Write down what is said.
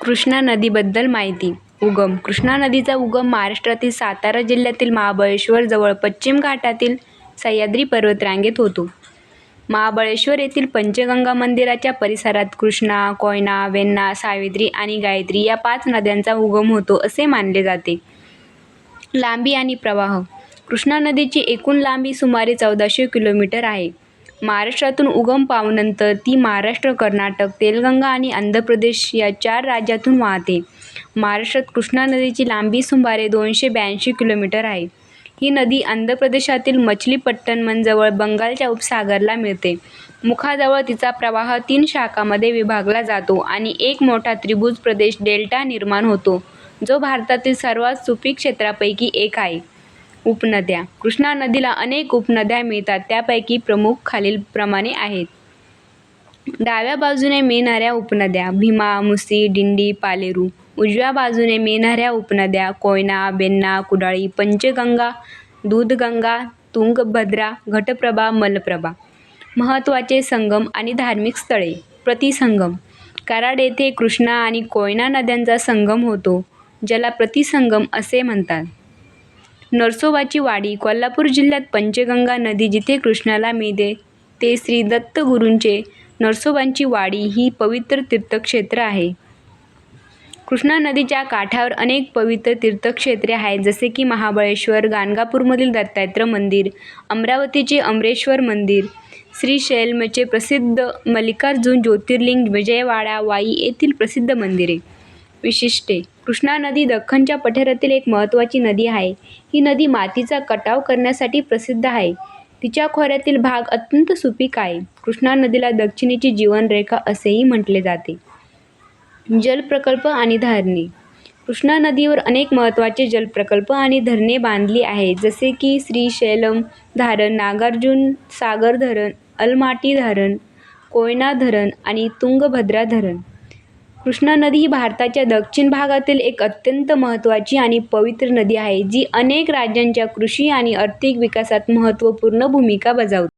कृष्णा नदीबद्दल माहिती उगम कृष्णा नदीचा उगम महाराष्ट्रातील सातारा जिल्ह्यातील महाबळेश्वर जवळ पश्चिम घाटातील सह्याद्री पर्वतरांगेत होतो. महाबळेश्वर येथील पंचगंगा मंदिराच्या परिसरात कृष्णा, कोयना, वेन्ना सावित्री आणि गायत्री या पाच नद्यांचा उगम होतो असे मानले जाते. लांबी आणि प्रवाह कृष्णा नदीची एकूण लांबी सुमारे चौदाशे किलोमीटर आहे. महाराष्ट्रातून उगम पावनंतर ती महाराष्ट्र, कर्नाटक, तेलंगणा आणि आंध्र प्रदेश या चार राज्यातून वाहते. महाराष्ट्रात कृष्णा नदीची लांबी सुमारे दोनशे ब्याऐंशी किलोमीटर आहे. ही नदी आंध्र प्रदेशातील मछलीपट्टणमजवळ बंगालच्या उपसागराला मिळते. मुखाजवळ तिचा प्रवाह तीन शाखामध्ये विभागला जातो आणि एक मोठा त्रिभुज प्रदेश डेल्टा निर्माण होतो, जो भारतातील सर्वात सुपीक क्षेत्रांपैकी एक आहे. उपनद्या कृष्णा नदीला अनेक उपनद्या मिळतात त्यापैकी प्रमुख खालीलप्रमाणे आहेत. डाव्या बाजूने मिळणाऱ्या उपनद्या भीमा, मुसी, डिंडी, पालेरू. उजव्या बाजूने मिळणाऱ्या उपनद्या कोयना, बेन्ना कुडाळी, पंचगंगा, दूधगंगा, तुंगभद्रा, घटप्रभा, मलप्रभा. महत्त्वाचे संगम आणि धार्मिक स्थळे प्रतिसंगम कराड येथे कृष्णा आणि कोयना नद्यांचा संगम होतो, ज्याला प्रतिसंगम असे म्हणतात. नरसोबाची वाडी कोल्हापूर जिल्ह्यात पंचगंगा नदी जिथे कृष्णाला मिळते ते श्री दत्तगुरूंचे नरसोबांची वाडी ही पवित्र तीर्थक्षेत्र आहे. कृष्णा नदीच्या काठावर अनेक पवित्र तीर्थक्षेत्रे आहेत जसे की महाबळेश्वर, गाणगापूरमधील दत्तात्रय मंदिर, अमरावतीचे अमरेश्वर मंदिर, श्रीशैलमचे प्रसिद्ध मल्लिकार्जुन ज्योतिर्लिंग, विजयवाडा, वाई येथील प्रसिद्ध मंदिरे. विशिष्टे कृष्णा नदी दख्खनच्या पठारातील एक महत्त्वाची नदी आहे. ही नदी मातीचा कटाव करण्यासाठी प्रसिद्ध आहे. तिच्या खोऱ्यातील भाग अत्यंत सुपीक आहे. कृष्णा नदीला दक्षिणेची जीवनरेखा असेही म्हटले जाते. जलप्रकल्प आणि धरणे कृष्णा नदीवर अनेक महत्त्वाचे जलप्रकल्प आणि धरणे बांधली आहेत जसे की श्रीशैलम धरण, नागार्जुन सागर धरण, अलमाटी धरण, कोयना धरण आणि तुंगभद्रा धरण. कृष्णा नदी ही भारताच्या दक्षिण भागातील एक अत्यंत महत्त्वाची आणि पवित्र नदी आहे जी अनेक राज्यांच्या कृषी आणि आर्थिक विकासात महत्त्वपूर्ण भूमिका बजावते.